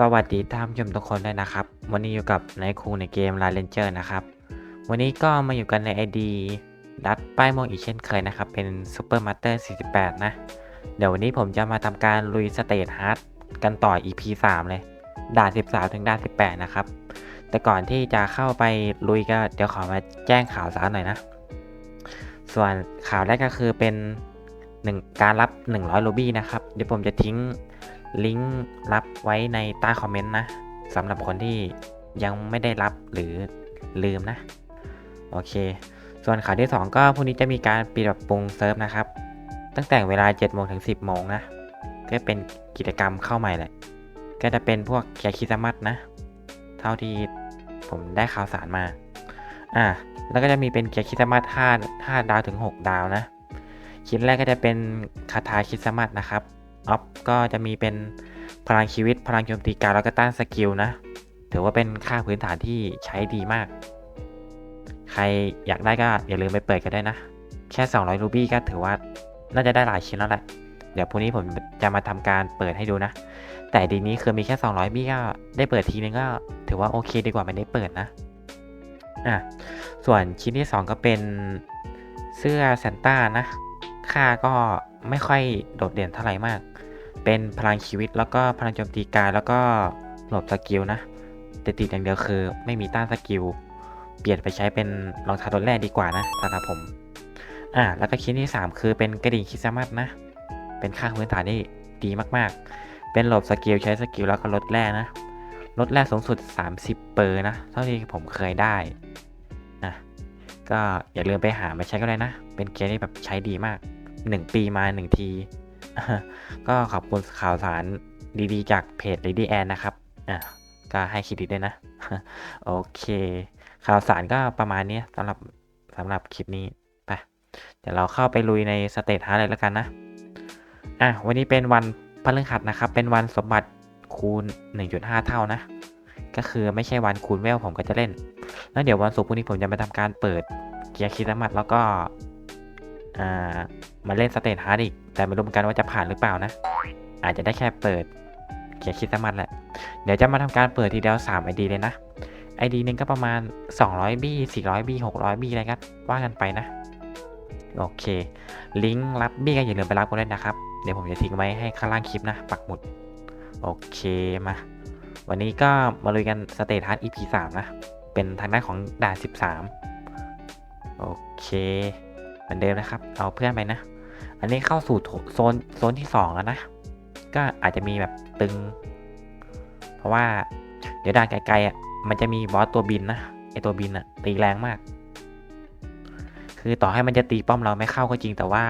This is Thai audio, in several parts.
สวัสดีท่านผู้ชมทุกคนด้วยนะครับ วันนี้อยู่กับนายครูในเกม l a เ n นเจอร์นะครับ วันนี้ก็มาอยู่กันใน ID ดัดป้ายโมงอีกเช่นเคยนะครับ เป็น Super Master 48 นะ เดี๋ยววันนี้ผมจะมาทำการลุยสเตทฮาร์ดกันต่อ EP 3 เลย ด่าน 13 ถึงด่าน 18 นะครับ แต่ก่อนที่จะเข้าไปลุยก็เดี๋ยวขอมาแจ้งข่าวสารหน่อยนะ ส่วนข่าวแรกก็คือเป็นหนึ่งการรับ 100โลบี้นะครับ เดี๋ยวผมจะทิ้ง ลิงก์รับไว้ในใต้คอมเมนต์นะสำหรับคนที่ยังไม่ได้รับหรือลืมนะ โอเค ส่วนข่าวที่ 2 ก็พรุ่งนี้จะมีการปรับปรุงเซิร์ฟนะครับ ตั้งแต่เวลา7โมงถึง 10โมงนะ ก็เป็นกิจกรรมเข้าใหม่แหละ ก็จะเป็นพวกแคคิสมัตนะ เท่าที่ผมได้ข่าวสารมา อ่าแล้วก็จะมีเป็นเกียร์คริสต์มาส5 5ดาวถึง 6 ดาวนะ ชิ้นแรกก็จะเป็นคาถาคริสต์มาสนะครับ ออฟก็จะมีเป็นพลังชีวิต พลังโจมตีการแล้วก็ต้านสกิลนะ ถือว่าเป็นค่าพื้นฐานที่ใช้ดีมาก ใครอยากได้ก็อย่าลืมไปเปิดกันได้นะ แค่ 200 รูบี้ก็ถือว่าน่าจะได้หลายชิ้นแล้วแหละ เดี๋ยวพรุ่งนี้ผมจะมาทำการเปิดให้ดูนะ แต่ดีนี้คือมีแค่ 200บี้ก็ได้เปิดทีนึงก็ถือว่าโอเคดีกว่าไม่ได้เปิดนะ อะ ส่วนชิ้นที่ 2 ก็เป็นเสื้อซานต้านะ ค่าก็ไม่ค่อยโดดเด่นเท่าไหร่มาก เป็นพลังชีวิตแล้วก็พลังโจมตีกายแล้วก็หลบสกิลนะแต่ติดอย่างเดียวคือไม่มีต้านสกิล เปลี่ยนไปใช้เป็นรองเท้าตัวแรกดีกว่านะสำหรับผม อ่าแล้วก็ชิ้นที่ 3 คือเป็นกระดิ่งคิสมาสนะ เป็นค่าพื้นฐานที่ดีมากๆ เป็นหลบสกิลใช้สกิลแล้วก็ลดแร่นะลดแร่สูงสุด 30 เปอร์นะ เท่าที่ผมเคยได้นะก็อย่าลืมไปหามาใช้ก็ได้นะ เป็นเกมที่แบบใช้ดีมาก 1 ปีมา 1 ที ก็ขอบคุณข่าวสารดีๆ จากเพจ Lady Ann นะครับอะก็ให้เครดิตด้วยนะ โอเค ข่าวสารก็ประมาณนี้สำหรับสำหรับคลิปนี้ไปเดี๋ยวเราเข้าไปลุยในสเตทฮาร์เลยแล้วกันนะอะวันนี้เป็นวันพฤหัสนะครับ เป็นวันสมบัติคูณ 1.5 เท่านะ ก็คือไม่ใช่วันคูณเวลผมก็จะเล่น แล้วเดี๋ยววันศุกร์พรุ่งนี้ผมจะมาทำการเปิดเกียร์คริสมาสแล้วก็ มาเล่นสเตทฮาร์ดอีก แต่ไม่รู้เหมือนกันว่าจะผ่านหรือเปล่านะ อาจจะได้แค่เปิดเกียร์คริสมาสแหละ เดี๋ยวจะมาทำการเปิดทีเดียว3 ID เลยนะ ID หนึ่งก็ประมาณ 200 บี้ 400 บี้ 600 บี้อะไรก็ว่ากันไปนะ โอเค ลิงก์รับบี้ก็อย่าลืมไปรับกันด้วยนะครับ เดี๋ยวผมจะทิ้งไว้ให้ข้างล่างคลิปนะ ปักหมุด โอเคมา วันนี้ก็มาลุยกันสเตทฮาร์ด EP 3 นะ เป็นทางด้านของด่าน 13 โอเค เหมือนเดิมนะครับ เอาเพื่อนไปนะ อันนี้เข้าสู่โซนโซนที่2แล้วนะ ก็อาจจะมีแบบตึง เพราะว่าเดี๋ยวด่านไกลๆอะ มันจะมีบอสตัวบินนะ ไอตัวบินอะ ตีแรงมาก คือต่อให้มันจะตีป้อมเราไม่เข้าก็จริง แต่ว่า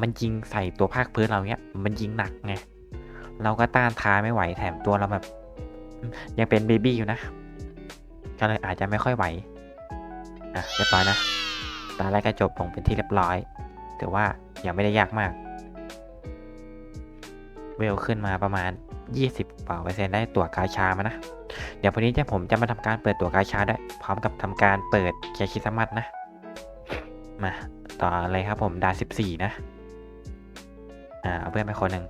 มันยิงใส่ตัวภาคพื้นเราเนี้ย มันยิงหนักไง เราก็ต้านทานไม่ไหวแถมตัวเราแบบ ยังเป็นเบบี้อยู่นะ ก็เลยอาจจะไม่ค่อยไหว อะเรียบร้อยนะ ตาแรกก็จบลงเป็นที่เรียบร้อย ถือว่ายังไม่ได้ยากมาก เวลขึ้นมาประมาณ 20กว่าเปอร์เซ็นต์ได้ตั๋วกาชามานะ เดี๋ยวพรุ่งนี้จะผมจะมาทำการเปิดตั๋วกาชาด้วย พร้อมกับทำการเปิดเคียร์คิสมาสนะ มาต่อเลยครับผมดา14 นะ อ่าเอาเพื่อนไปคนหนึ่ง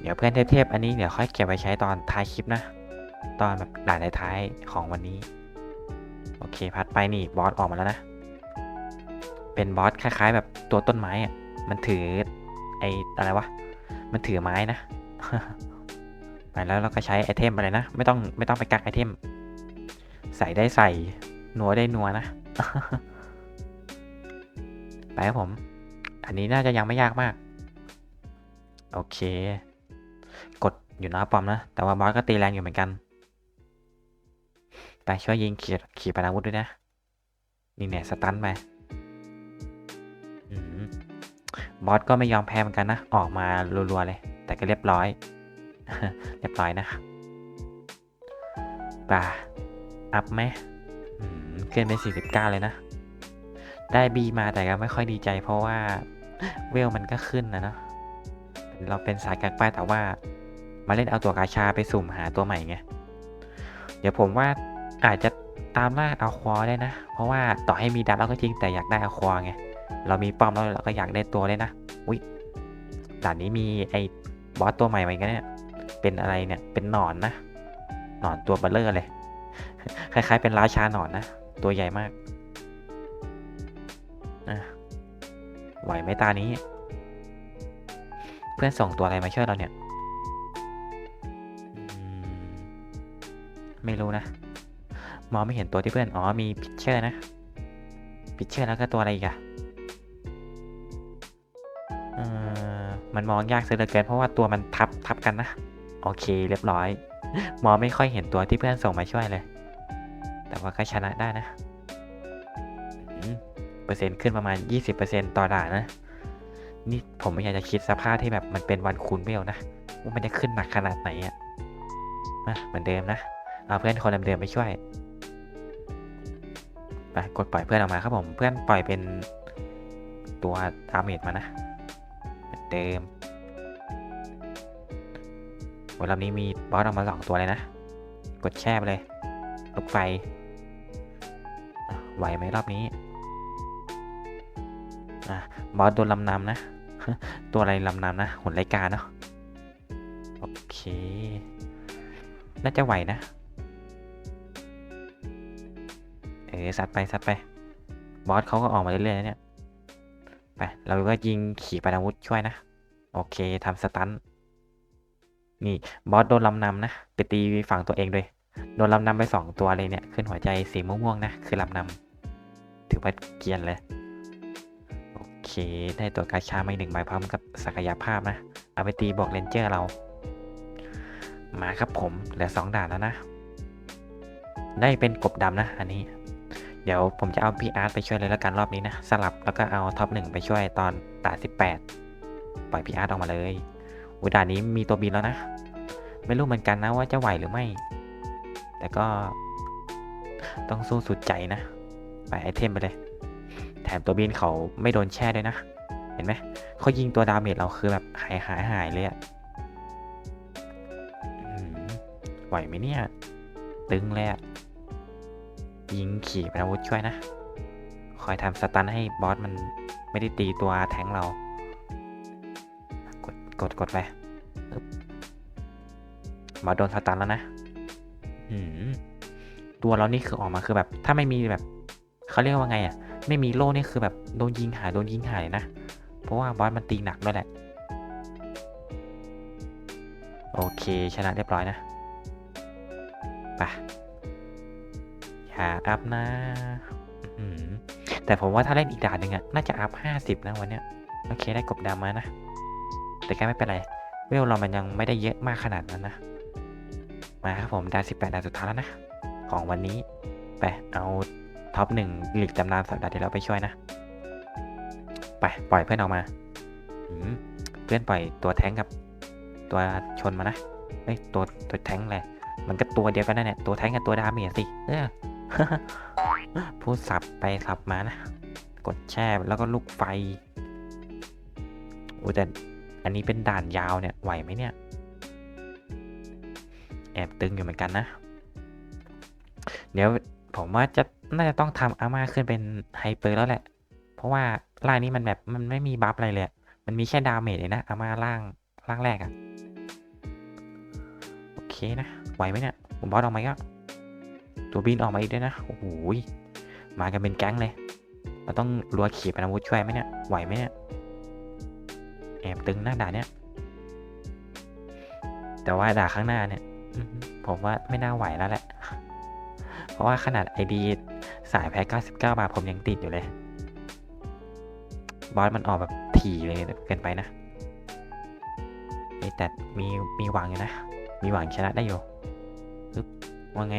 เดี๋ยวเพื่อนเทพๆอันนี้เดี๋ยวค่อยเก็บไว้ใช้ตอนท้ายคลิปนะ ตอนแบบด่านท้ายของวันนี้ โอเค พัดไปนี่บอสออกมาแล้วนะ เป็นบอสคล้าย ๆ แบบตัวต้นไม้อะมันถือไออะไรวะมันถือไม้นะ ไปแล้วเราก็ใช้ไอเทมไปเลยนะ ไม่ต้องไม่ต้องไปกักไอเทม ใส่ได้ใส่นัวได้นัวนะ ไปครับผม อันนี้น่าจะยังไม่ยากมาก โอเค กดอยู่น้าปอมนะ แต่ว่าบอสก็ตีแรงอยู่เหมือนกัน ไปช่วยยิงขีดขีปนาวุธด้วยนะ นี่เนี่ยสตันไป บอสก็ไม่ยอมแพ้เหมือนกันนะ ออกมารัวๆเลย แต่ก็เรียบร้อย เรียบร้อยนะป่าอัพไหมอืมขึ้นเป็น49 เลยนะ ได้บีมาแต่ก็ไม่ค่อยดีใจ เพราะว่าเวลมันก็ขึ้นนะเนาะเราเป็นสายกักป้ายแต่ว่า มาเล่นเอาตัวกาชาไปสุ่มหาตัวใหม่ไง เดี๋ยวผมว่าอาจจะตามล่าเอาควอได้นะ เพราะว่าต่อให้มีดับแล้วก็จริงแต่อยากได้เอาควอไง เรามีป้อมแล้วเราก็อยากได้ตัวเลยนะ อุ้ยด่านนี้มีไอ้บอสตัวใหม่มาอีกแล้วเนี่ย เป็นอะไรเนี่ย เป็นหนอนนะ หนอนตัวเบลเลอร์เลย คล้ายๆ เป็นราชาหนอนนะ ตัวใหญ่มากอะไหวไหมตานี้ เพื่อนส่งตัวอะไรมาช่วยเราเนี่ย ไม่รู้นะ มองไม่เห็นตัวที่เพื่อน อ๋อ มีพิชเชอร์นะ พิชเชอร์แล้วก็ตัวอะไรอีกอะ มันมองยากเสียเหลือเกินเพราะว่าตัวมันทับทับกันนะ โอเคเรียบร้อย มองไม่ค่อยเห็นตัวที่เพื่อนส่งมาช่วยเลย แต่ว่าก็ชนะได้นะเปอร์เซ็นต์ขึ้นประมาณ 20%ต่อด่านนะ นี่ผมไม่อยากจะคิดสภาพที่แบบมันเป็นวันคูณเวลนะว่ามันจะขึ้นหนักขนาดไหนอะมาเหมือนเดิมนะเอาเพื่อนคนเดิมๆไปช่วยไปกดปล่อยเพื่อนออกมาครับผมเพื่อนปล่อยเป็นตัวดาเมจมานะ เดิมวันรอบนี้มีบอสออกมาสองตัวเลยนะ กดแช่ไปเลยลูกไฟ ไหวไหมรอบนี้บอสโดนลำนำนะ ตัวอะไรลำนำนะหุ่นไรกาเนาะ โอเค น่าจะไหวนะ เออซัดไปซัดไป บอสเขาก็ออกมาเรื่อยๆเนี่ย ไป เราก็ยิงขี่ปนาวุธช่วยนะ โอเคทำสตันนี่บอสโดนลำนำนะ ไปตีฝั่งตัวเองด้วยโดนลำนำไปสองตัวเลยเนี่ย ขึ้นหัวใจสีม่วงๆนะ คือลำนำถือว่าเกียนเลย โอเค ได้ตัวกาชามาหนึ่งใบพร้อมกับศักยภาพนะ เอาไปตีบอกเลนเจอร์เรา มาครับผม เหลือสองด่านแล้วนะ ได้เป็นกบดำนะ อันนี้ เดี๋ยวผมจะเอาพี่อาร์ตไปช่วยเลยแล้วกันรอบนี้นะ สลับแล้วก็เอาท็อปหนึ่งไปช่วยตอนด่าสิบแปดปล่อยพี่อาร์ตออกมาเลยอุด่านนี้มีตัวบินแล้วนะ ไม่รู้เหมือนกันนะว่าจะไหวหรือไม่ แต่ก็ต้องสู้สุดใจนะ ไปไอเทมไปเลย แถมตัวบินเขาไม่โดนแช่ด้วยนะ เห็นไหมเขายิงตัวดาเมจเราคือแบบหายหายหายเลยอะไหวไหมเนี่ย ตึงเลยอะ ยิงขี่เป็นอาวุธช่วยนะ คอยทำสตันให้บอสมันไม่ได้ตีตัวแทงเรา กด กด กดไปอึ๊บบอสโดนสตันแล้วนะตัวเรานี่คือออกมาคือแบบ ถ้าไม่มีแบบเขาเรียกว่าไงอะไม่มีโล่นี่คือแบบโดนยิงหายโดนยิงหายเลยนะ เพราะว่าบอสมันตีหนักด้วยแหละ โอเคชนะเรียบร้อยนะ ไป หาอัพนะแต่ผมว่าถ้าเล่นอีกด่านหนึ่งอะน่าจะอัพห้าสิบนะวันเนี้ยโอเคได้กบดำมานะ แต่แค่ไม่เป็นไรเวลเรามันยังไม่ได้เยอะมากขนาดนั้นนะ มาครับผมด่านสิบแปดด่านสุดท้ายแล้วนะ ของวันนี้ ไป เอาท็อปหนึ่งหลีกตำนานสัปดาห์ที่แล้วไปช่วยนะ ไป ปล่อยเพื่อนออกมาอืมเพื่อนปล่อยตัวแท้งกับ ตัวชนมานะเอ้ยตัวตัวแท้งแหละ มันก็ตัวเดียวกันนั่นแหละตัวแท้งกับตัวดาเมจสิ เออ พูดสับไปสับมานะ กดแช่แล้วก็ลูกไฟโอ้แต่อันนี้เป็นด่านยาวเนี่ย ไหวไหมเนี่ย แอบตึงอยู่เหมือนกันนะ เดี๋ยวผมว่าจะน่าจะต้องทำอาม่าขึ้นเป็นไฮเปอร์แล้วแหละ เพราะว่าร่างนี้มันแบบมันไม่มีบัฟอะไรเลย มันมีแค่ดาเมจเลยนะอาม่าร่างร่างแรกอะโอเคนะ ไหวไหมเนี่ย ผมบอสออกมาอีก็ ตัวบินออกมาอีกด้วยนะ โอ้โหยมากันเป็นแก๊งเลย เราต้องรัวขีปนาวุธช่วยไหมเนี่ย ไหวไหมเนี่ย แอบตึงหน้าด่านเนี่ย แต่ว่าด่าข้างหน้าเนี่ย ผมว่าไม่น่าไหวแล้วแหละ เพราะว่าขนาดไอดีสายแพ้99 บาทผมยังติดอยู่เลย บอสมันออกแบบถี่เลยเกินไปนะแต่มีมีหวังอยู่นะ มีหวังชนะได้อยู่ว่าไง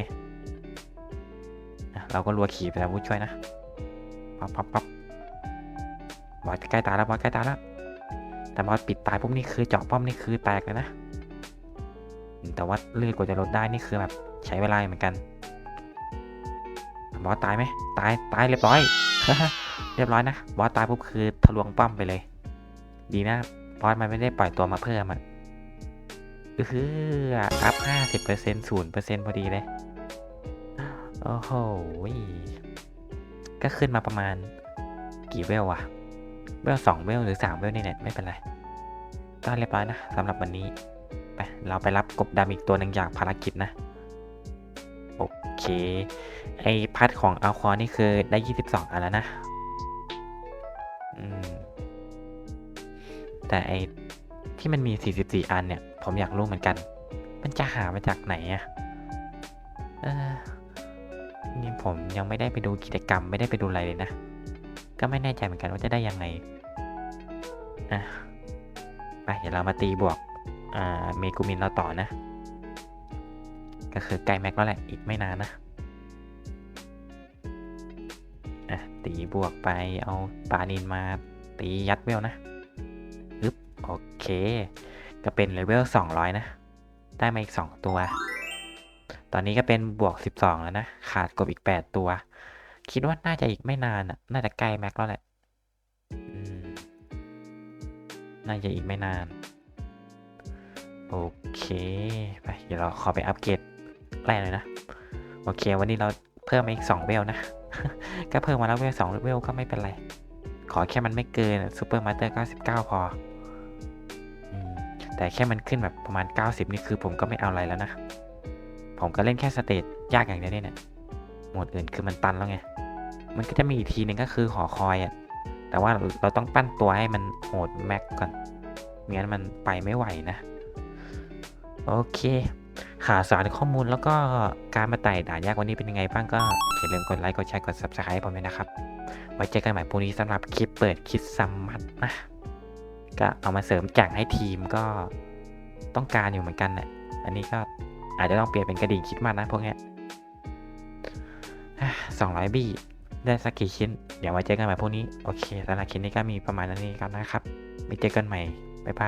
เราก็รัวขี่ไปแล้ววุธช่วยนะปั๊บปั๊บปั๊บบอสใกล้ตายแล้วบอสใกล้ตายแล้วแต่บอสปิดตายปุ๊บนี่คือเจาะป้อมนี่คือแตกเลยนะแต่ว่าเลือดกว่าจะลดได้นี่คือแบบใช้เวลาเหมือนกันบอสตายไหมตายตายเรียบร้อยเรียบร้อยนะบอสตายปุ๊บคือทะลวงป้อมไปเลย ดีนะบอสมันไม่ได้ปล่อยตัวมาเพิ่มอะเอออัพห้าสิบเปอร์เซ็นต์ศูนย์เปอร์เซ็นต์พอดีเลย โอ้โห ก็ขึ้นมาประมาณกี่เวลวะ เวลสองเวลหรือสามเวลนี่แหละไม่เป็นไร ก็เรียบร้อยนะสำหรับวันนี้ ไป เราไปรับกบดำอีกตัวหนึ่งอย่างภารกิจนะ โอเค ไอพัดของอัลคอนี่คือได้ 22 อันแล้วนะ อืม แต่ไอที่มันมี 44 อันเนี่ย ผมอยากรู้เหมือนกัน มันจะหามาจากไหนอะเออ นี่ผมยังไม่ได้ไปดูกิจกรรมไม่ได้ไปดูอะไรเลยนะ ก็ไม่แน่ใจเหมือนกันว่าจะได้ยังไงอะไปเดี๋ยวเรามาตีบวกอ่าเมกูมินเราต่อนะ ก็คือใกล้แม็กแล้วแหละอีกไม่นานนะอะตีบวกไปเอาปานินมาตียัดเวลนะอึ๊บโอเค ก็เป็นเลเวล200 นะ ได้มาอีก 2 ตัว ตอนนี้ก็เป็นบวก 12 แล้วนะ ขาดกบอีก 8 ตัว คิดว่าน่าจะอีกไม่นานอะ น่าจะใกล้แม็กแล้วแหละน่าจะอีกไม่นาน โอเค ไปเดี๋ยวเราขอไปอัปเกรดแรกเลยนะ โอเค วันนี้เราเพิ่มมาอีก 2 เวลนะ ก็เพิ่มมาแล้วเวล2เวลก็ไม่เป็นไร ขอแค่มันไม่เกินซูเปอร์มาสเตอร์99 พอ แต่แค่มันขึ้นแบบประมาณ 90 นี่คือผมก็ไม่เอาอะไรแล้วนะ ผมก็เล่นแค่สเตจยากอย่างเดียวเนี่ยหมวดอื่นคือมันตันแล้วไง มันก็จะมีอีกทีหนึ่งก็คือหอคอยอะ่ะ แต่ว่าเราต้องปั้นตัวให้มันโหดแม็กก่อนไม่งั้นมันไปไม่ไหวนะ โอเคข่าวสารข้อมูลแล้วก็การมาไต่ด่านยากวันนี้เป็นยังไงบ้างก็อย่าลืมกดไลค์กดแชร์กด subscribe ผมด้วยนะครับ ไว้เจอกันใหม่พรุ่งนี้สำหรับคลิปเปิดคิดซัมมัดนะก็เอามาเสริมแจกให้ทีมก็ต้องการอยู่เหมือนกันแหละอันนี้ก็ อาจจะต้องเปลี่ยนเป็นกระดิ่งคิดมากนะพวกนี้สองร้อยบีได้สักกี่ชิ้น เดี๋ยวมาเจอกันใหม่พวกนี้ โอเคสำหรับคลิปนี้ก็มีประมาณนี้กันนะครับ ไม่เจอกันใหม่ บ๊ายบาย